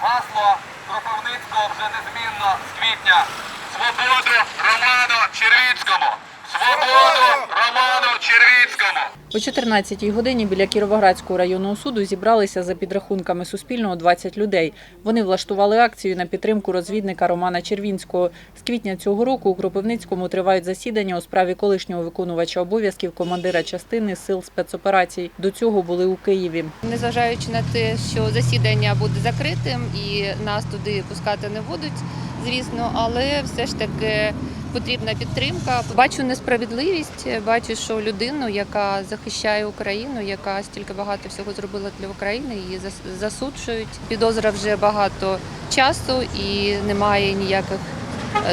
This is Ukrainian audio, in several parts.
Гасло Кропивницького вже незмінно з квітня. Свободу О 14-й годині біля Кіровоградського районного суду зібралися за підрахунками Суспільного 20 людей. Вони влаштували акцію на підтримку розвідника Романа Червінського. З квітня цього року у Кропивницькому тривають засідання у справі колишнього виконувача обов'язків командира частини сил спецоперацій. До цього були у Києві. Незважаючи на те, що засідання буде закритим і нас туди пускати не будуть, звісно, але все ж таки потрібна підтримка. Бачу несправедливість, бачу, що людину, яка захищає Україну, яка стільки багато всього зробила для України, її зас- засуджують. Підозра вже багато часу і немає ніяких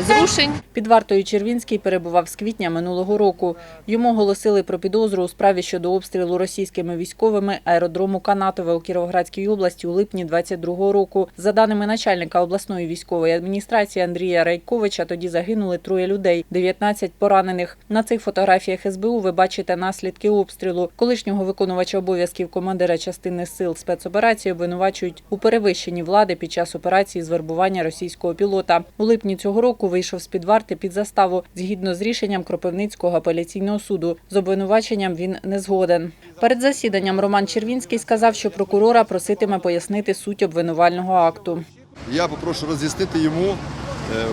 зрушень. Під вартою Червінський перебував з квітня минулого року. Йому оголосили про підозру у справі щодо обстрілу російськими військовими аеродрому Канатове у Кіровоградській області у липні 22-го року. За даними начальника обласної військової адміністрації Андрія Райковича, тоді загинули троє людей, 19 поранених. На цих фотографіях СБУ ви бачите наслідки обстрілу. Колишнього виконувача обов'язків командира частини сил спецоперації обвинувачують у перевищенні влади під час операції з вербування російського пілота. У липні цього року вийшов з під варти під заставу згідно з рішенням Кропивницького апеляційного суду. З обвинуваченням він не згоден. Перед засіданням Роман Червінський сказав, що прокурора проситиме пояснити суть обвинувального акту. Я попрошу роз'яснити йому е,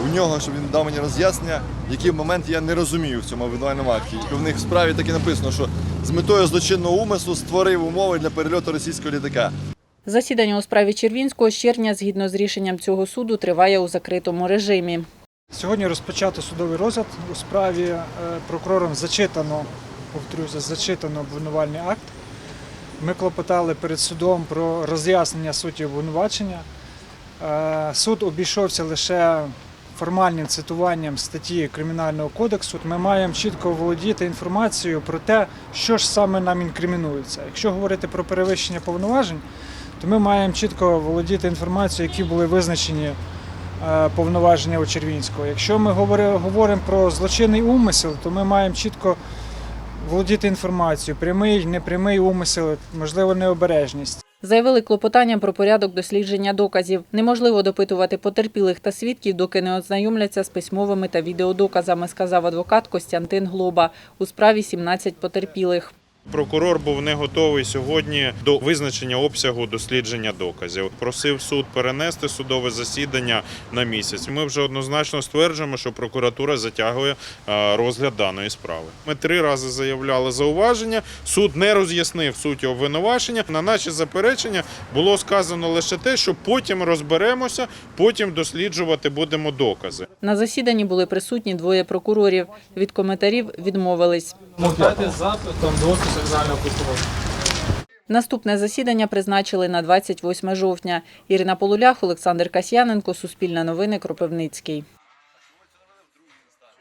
у нього, щоб він дав мені роз'яснення, які моменти я не розумію в цьому обвинувальному акті. В них в справі так і написано, що з метою злочинного умислу створив умови для перельоту російського літака. Засідання у справі Червінського з червня, згідно з рішенням цього суду, триває у закритому режимі. Сьогодні розпочато судовий розгляд у справі е, прокурором зачитано, повторюся, зачитано обвинувальний акт. Ми клопотали перед судом про роз'яснення суті обвинувачення. Е, Суд обійшовся лише формальним цитуванням статті Кримінального кодексу. Ми маємо чітко володіти інформацією про те, що ж саме нам інкримінується. Якщо говорити про перевищення повноважень, то ми маємо чітко володіти інформацією, які були визначені повноваження у Червінського. Якщо ми говоримо про злочинний умисел, то ми маємо чітко володіти інформацією, прямий, непрямий умисел, можливо, необережність. Заявили клопотання про порядок дослідження доказів. Неможливо допитувати потерпілих та свідків, доки не ознайомляться з письмовими та відеодоказами, сказав адвокат Костянтин Глоба. У справі 17 потерпілих. Прокурор був не готовий сьогодні до визначення обсягу дослідження доказів. Просив суд перенести судове засідання на місяць. Ми вже однозначно стверджуємо, що прокуратура затягує е, розгляд даної справи. Ми три рази заявляли зауваження. Суд не роз'яснив суті обвинувачення. На наші заперечення було сказано лише те, що потім розберемося, потім досліджувати будемо докази. На засіданні були присутні двоє прокурорів. Від коментарів відмовились. Мовляти запитом до офісу прокурора. Наступне засідання призначили на 28 жовтня. Ірина Полулях, Олександр Касьяненко, Суспільне новини, Кропивницький.